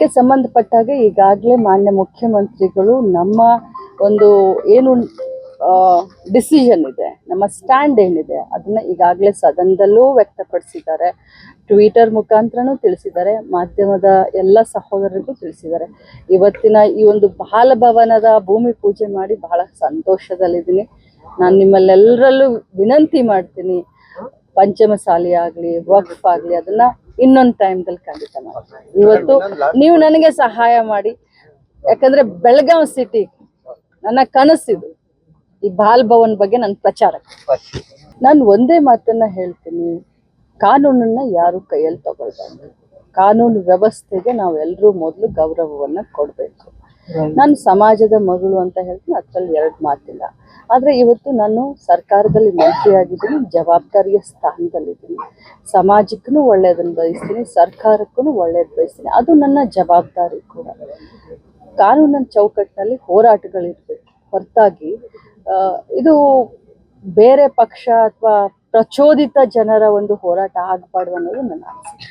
ಇದಕ್ಕೆ ಸಂಬಂಧಪಟ್ಟಾಗೆ ಈಗಾಗಲೇ ಮಾನ್ಯ ಮುಖ್ಯಮಂತ್ರಿಗಳು ನಮ್ಮ ಒಂದು ಏನು ಡಿಸಿಷನ್ ಇದೆ, ನಮ್ಮ ಸ್ಟ್ಯಾಂಡ್ ಏನಿದೆ, ಅದನ್ನ ಈಗಾಗಲೇ ಸದನದಲ್ಲೂ ವ್ಯಕ್ತಪಡಿಸಿದ್ದಾರೆ. ಟ್ವಿಟರ್ ಮುಖಾಂತರನೂ ತಿಳಿಸಿದ್ದಾರೆ, ಮಾಧ್ಯಮದ ಎಲ್ಲ ಸಹೋದರರಿಗೂ ತಿಳಿಸಿದ್ದಾರೆ. ಇವತ್ತಿನ ಈ ಒಂದು ಬಾಲಭವನದ ಭೂಮಿ ಪೂಜೆ ಮಾಡಿ ಬಹಳ ಸಂತೋಷದಲ್ಲಿದ್ದೀನಿ. ನಾನು ನಿಮ್ಮಲ್ಲೆಲ್ಲರಲ್ಲೂ ವಿನಂತಿ ಮಾಡ್ತೀನಿ. ಪಂಚಮಸಾಲಿ ಆಗಲಿ, ವಕ್ಫ್ ಆಗಲಿ, ಅದನ್ನ ಇನ್ನೊಂದು ಟೈಮ್ದಲ್ಲಿ ಖಂಡಿತ ಮಾಡ್ತೀನಿ. ಇವತ್ತು ನೀವು ನನಗೆ ಸಹಾಯ ಮಾಡಿ. ಯಾಕಂದ್ರೆ ಬೆಳಗಾವ್ ಸಿಟಿ ನನ್ನ ಕನಸಿದು ಈ ಬಾಲ್ ಭವನ್ ಬಗ್ಗೆ ನನ್ನ ಪ್ರಚಾರ. ನಾನು ಒಂದೇ ಮಾತನ್ನ ಹೇಳ್ತೀನಿ. ಕಾನೂನನ್ನ ಯಾರು ಕೈಯಲ್ಲಿ ತಗೊಳ್ಬಾರ್ದು. ಕಾನೂನು ವ್ಯವಸ್ಥೆಗೆ ನಾವೆಲ್ಲರೂ ಮೊದಲು ಗೌರವವನ್ನ ಕೊಡಬೇಕು. ನಾನು ಸಮಾಜದ ಮಗಳು ಅಂತ ಹೇಳ್ತೀನಿ ಅದ್ರಲ್ಲಿ ಎರಡು ಮಾತಿಲ್ಲ. ಆದ್ರೆ ಇವತ್ತು ನಾನು ಸರ್ಕಾರದಲ್ಲಿ ಮಂತ್ರಿಯಾಗಿದ್ದೀನಿ, ಜವಾಬ್ದಾರಿಯ ಸ್ಥಾನದಲ್ಲಿದ್ದೀನಿ. ಸಮಾಜಕ್ಕೂ ಒಳ್ಳೇದನ್ನು ಬಯಸ್ತೀನಿ, ಸರ್ಕಾರಕ್ಕೂ ಒಳ್ಳೆಯದು ಬಯಸ್ತೀನಿ. ಅದು ನನ್ನ ಜವಾಬ್ದಾರಿ ಕೂಡ. ಕಾನೂನಿನ ಚೌಕಟ್ಟಿನಲ್ಲಿ ಹೋರಾಟಗಳಿರ್ಬೇಕು. ಹೊರತಾಗಿ ಇದು ಬೇರೆ ಪಕ್ಷ ಅಥವಾ ಪ್ರಚೋದಿತ ಜನರ ಒಂದು ಹೋರಾಟ ಆಗಬಾರ್ದು ಅನ್ನೋದು ನನ್ನ ಅನಿಸಿಕೆ.